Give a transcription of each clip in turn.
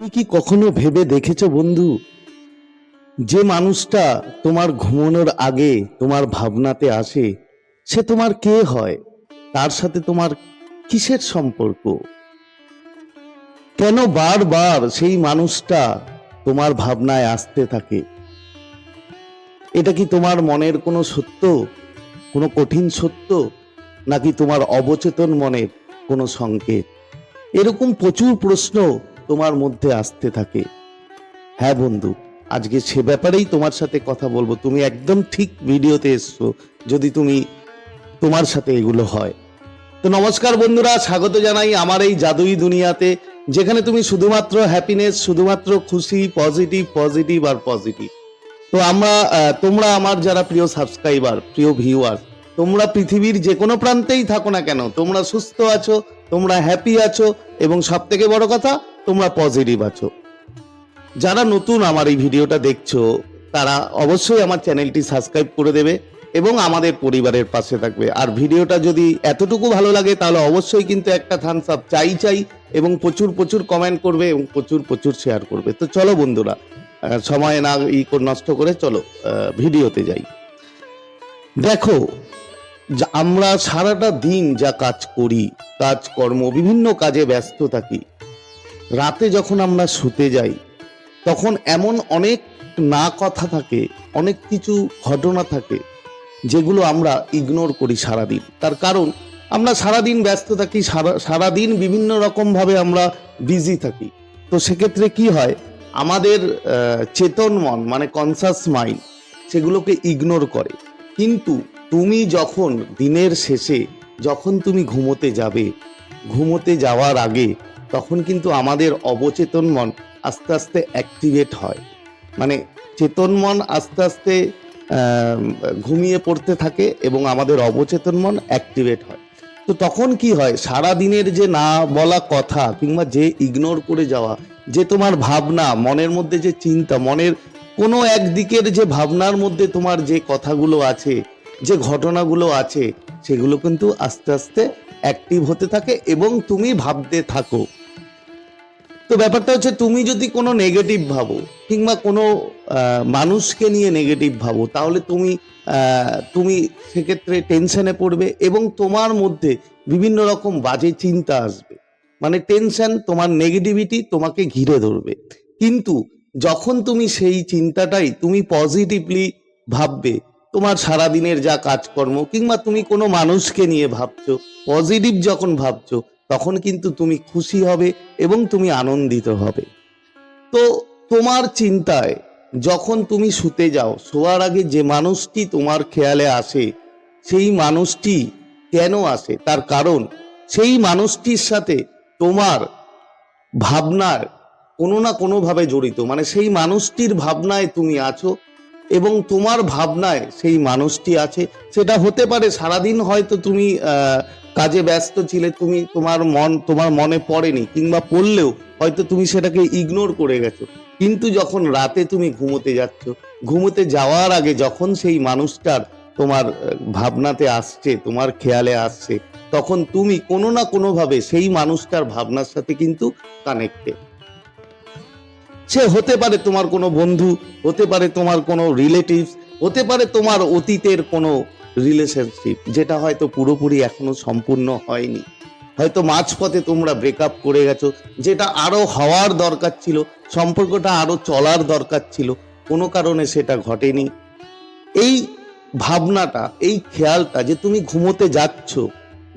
তুমি কি কখনো ভেবে দেখেছ, বন্ধু? যে মানুষটা তোমার ঘুমানোর আগে তোমার ভাবনাতে আসে, সে তোমার কে হয়? তার সাথে তোমার কিসের সম্পর্ক? কেন বারবার সেই মানুষটা তোমার ভাবনায় আসতে থাকে? এটা কি তোমার মনের কোনো সত্য, কোনো কঠিন সত্য, নাকি তোমার অবচেতন মনের কোনো সংকেত? এরকম প্রচুর প্রশ্ন তোমার মধ্যে আসতে থাকে। হ্যাঁ বন্ধু, আজকে সে ব্যাপারেই তোমার সাথে কথা বলব। তুমি একদম ঠিক ভিডিওতে এসছো, যদি তুমি তোমার সাথে এগুলো হয়। তো নমস্কার বন্ধুরা, স্বাগত জানাই আমার এই জাদুই দুনিয়াতে, যেখানে তুমি শুধুমাত্র হ্যাপিনেস শুধুমাত্র খুশি পজিটিভ পজিটিভ আর পজিটিভ তো আমরা তোমরা আমার যারা প্রিয় সাবস্ক্রাইবার প্রিয় ভিউয়ার তোমরা পৃথিবীর যে কোনো প্রান্তেই থাকো না কেন, তোমরা সুস্থ আছো, তোমরা হ্যাপি আছো, এবং সব থেকে বড় কথা তোমরা পজিটিভ আছো। যারা নতুন আমার এই ভিডিওটা দেখছ, তারা অবশ্যই আমার চ্যানেলটি সাবস্ক্রাইব করে দেবে এবং আমাদের পরিবারের পাশে থাকবে। আর ভিডিওটা যদি এতটুকু ভালো লাগে, তাহলে অবশ্যই কিন্তু একটা থামস আপ চাই চাই এবং প্রচুর প্রচুর কমেন্ট করবে এবং প্রচুর প্রচুর শেয়ার করবে। তো চলো বন্ধুরা সময় না ই নষ্ট করে চলো ভিডিওতে যাই। দেখো আমরা সারাটা দিন যা কাজ করি, কাজকর্ম, বিভিন্ন কাজে ব্যস্ত থাকি রাতে যখন আমরা শুতে যাই, তখন এমন অনেক না কথা থাকে, অনেক কিছু ঘটনা থাকে, যেগুলো আমরা ইগনোর করি সারাদিন। তার কারণ, আমরা সারাদিন ব্যস্ত থাকি, সারা, সারাদিন বিভিন্ন রকমভাবে আমরা বিজি থাকি। তো সেক্ষেত্রে কি হয়, আমাদের চেতন মন মানে কনসাস মাইন্ড সেগুলোকে ইগনোর করে। কিন্তু তুমি যখন দিনের শেষে, যখন তুমি ঘুমোতে যাবে, ঘুমোতে যাওয়ার আগে তখন কিন্তু আমাদের অবচেতন মন আস্তে আস্তে অ্যাক্টিভেট হয়। মানে চেতন মন আস্তে আস্তে ঘুমিয়ে পড়তে থাকে এবং আমাদের অবচেতন মন অ্যাক্টিভেট হয়। তো তখন কি হয়? সারা দিনের যে না বলা কথা কিংবা যে ইগনোর করে যাওয়া, যে তোমার ভাবনা, মনের মধ্যে যে চিন্তা, মনের কোনো একদিকের যে ভাবনার মধ্যে তোমার যে কথাগুলো আছে, যে ঘটনাগুলো আছে, সেগুলো কিন্তু আস্তে আস্তে অ্যাক্টিভ হতে থাকে এবং তুমি ভাবতে থাকো। তো ব্যাপারটা হচ্ছে তুমি যদি কোনো নেগেটিভ ভাবো, কিংবা কোনো মানুষকে নিয়ে নেগেটিভ ভাবো, তাহলে তুমি তুমি সেক্ষেত্রে টেনশনে পড়বে এবং তোমার মধ্যে বিভিন্ন রকম বাজে চিন্তা আসবে। মানে টেনশন তোমার নেগেটিভিটি তোমাকে ঘিরে ধরবে। কিন্তু যখন তুমি সেই চিন্তাটাই তুমি পজিটিভলি ভাববে, তোমার সারাদিনের যা কাজকর্ম, কিংবা তুমি কোনো মানুষকে নিয়ে ভাবছ পজিটিভ যখন ভাবছ তখন কিন্তু তুমি খুশি হবে এবং তুমি আনন্দিত হবে। তো তোমার চিন্তায় যখন তুমি শুতে যাও, শোয়ার আগে যে মানুষটি তোমার খেয়ালে আসে, সেই মানুষটি কেন আসে? তার কারণ, সেই মানুষটির সাথে তোমার ভাবনার কোনো না কোনোভাবে জড়িত। মানে সেই মানুষটির ভাবনায় তুমি আছো এবং তোমার ভাবনায় সেই মানুষটি আছে। সেটা হতে পারে সারাদিন হয়তো তুমি কাজে ব্যস্ত ছিলে, তুমি তোমার মন, তোমার মনে পড়েনি, কিংবা পড়লেও হয়তো তুমি সেটাকে ইগনোর করে গেছো। কিন্তু যখন রাতে তুমি ঘুমোতে যাচ্ছ, ঘুমোতে যাওয়ার আগে যখন সেই মানুষটার তোমার ভাবনাতে আসছে, তোমার খেয়ালে আসছে, তখন তুমি কোনো না কোনোভাবে সেই মানুষটার ভাবনার সাথে কিন্তু কানেক্টেড সে হতে পারে তোমার কোনো বন্ধু, হতে পারে তোমার কোনো রিলেটিভস হতে পারে তোমার অতীতের কোনো রিলেশনশিপ যেটা হয়তো পুরোপুরি এখনও সম্পূর্ণ হয়নি। হয়তো মাঝপথে তোমরা ব্রেকআপ করে গেছো, যেটা আরও হওয়ার দরকার ছিল, সম্পর্কটা আরও চলার দরকার ছিল, কোনো কারণে সেটা ঘটেনি। এই ভাবনাটা, এই খেয়ালটা যে তুমি ঘুমোতে যাচ্ছ,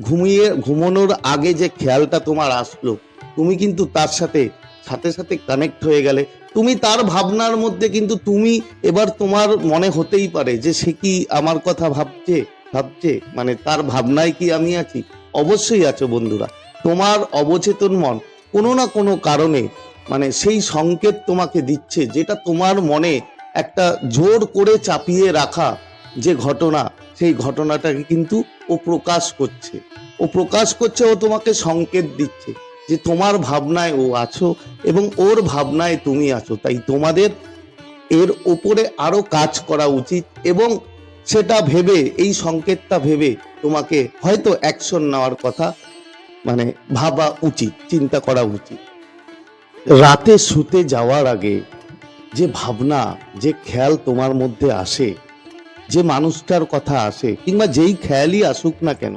ঘুমিয়ে, ঘুমানোর আগে যে খেয়ালটা তোমার আসলো, তুমি কিন্তু তার সাথে সাথে সাথে কানেক্ট হয়ে গেলে তুমি তার ভাবনার মধ্যে কিন্তু তুমি এবার তোমার মনে হতেই পারে যে সে কি আমার কথা ভাবছে ভাবছে? মানে তার ভাবনায় কি আমি আছি? অবশ্যই আছো বন্ধুরা। তোমার অবচেতন মন কোনো না কোনো কারণে মানে সেই সংকেত তোমাকে দিচ্ছে যেটা তোমার মনে একটা জোর করে চাপিয়ে রাখা যে ঘটনা, সেই ঘটনাটাকে কিন্তু ও প্রকাশ করছে। ও প্রকাশ করছে, ও তোমাকে সংকেত দিচ্ছে। যে তোমার ভাবনায় ও আছো এবং ওর ভাবনায় তুমি আছো, তাই তোমাদের এর ওপরে আরও কাজ করা উচিত এবং সেটা ভেবে, এই সংকেতটা ভেবে তোমাকে হয়তো অ্যাকশন নেওয়ার কথা মানে ভাবা উচিত, চিন্তা করা উচিত। রাতে শুতে যাওয়ার আগে যে ভাবনা, যে খেয়াল তোমার মধ্যে আসে, যে মানুষটার কথা আসে, কিংবা যেই খেয়ালই আসুক না কেন,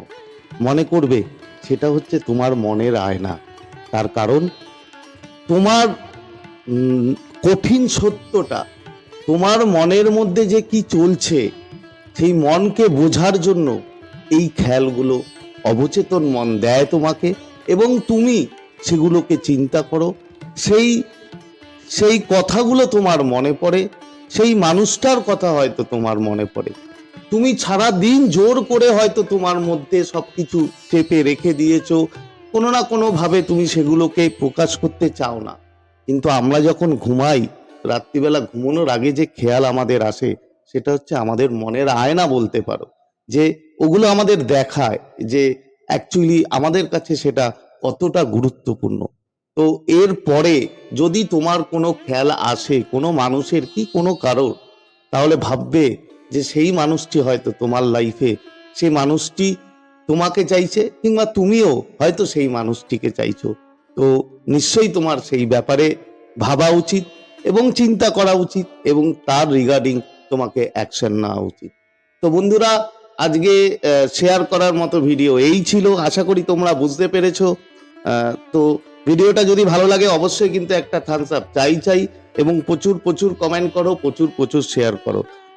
মনে করবে সেটা হচ্ছে তোমার মনের আয়না। তার কারণ তোমার কঠিন সত্যটা, তোমার মনের মধ্যে যে কি চলছে, সেই মনকে বোঝার জন্য এই খেয়ালগুলো অবচেতন মন দেয় তোমাকে এবং তুমি সেগুলোকে চিন্তা করো। সেই সেই কথাগুলো তোমার মনে পড়ে, সেই মানুষটার কথা হয়তো তোমার মনে পড়ে। তুমি সারা দিন জোর করে হয়তো তোমার মধ্যে সবকিছু চেপে রেখে দিয়েছ কোনো না কোনো ভাবে তুমি সেগুলোকে প্রকাশ করতে চাও না। কিন্তু আমরা যখন ঘুমাই, রাত্রিবেলা ঘুমানোর আগে যে খেয়াল আমাদের আসে, সেটা হচ্ছে আমাদের মনের আয়না বলতে পারো। যে ওগুলো আমাদের দেখায় যে অ্যাকচুয়ালি আমাদের কাছে সেটা কতটা গুরুত্বপূর্ণ। তো এর পরে যদি তোমার কোনো খেয়াল আসে, কোনো মানুষের কি কোনো কারোর, তাহলে ভাববে যে সেই মানুষটি হয়তো তোমার লাইফে সেই মানুষটি তোমাকে চাইছে কিংবা তুমিও হয়তো সেই মানুষটিকে চাইছো। তো নিশ্চয়ই তোমার সেই ব্যাপারে ভাবা উচিত এবং চিন্তা করা উচিত এবং তার রিগার্ডিং তোমাকে অ্যাকশন নেওয়া উচিত। তো বন্ধুরা, আজকে শেয়ার করার মতো ভিডিও এই ছিল। আশা করি তোমরা বুঝতে পেরেছ। তো ভিডিওটা যদি ভালো লাগে অবশ্যই কিন্তু একটা থামস আপ চাই চাই এবং প্রচুর প্রচুর কমেন্ট করো, প্রচুর প্রচুর শেয়ার করো।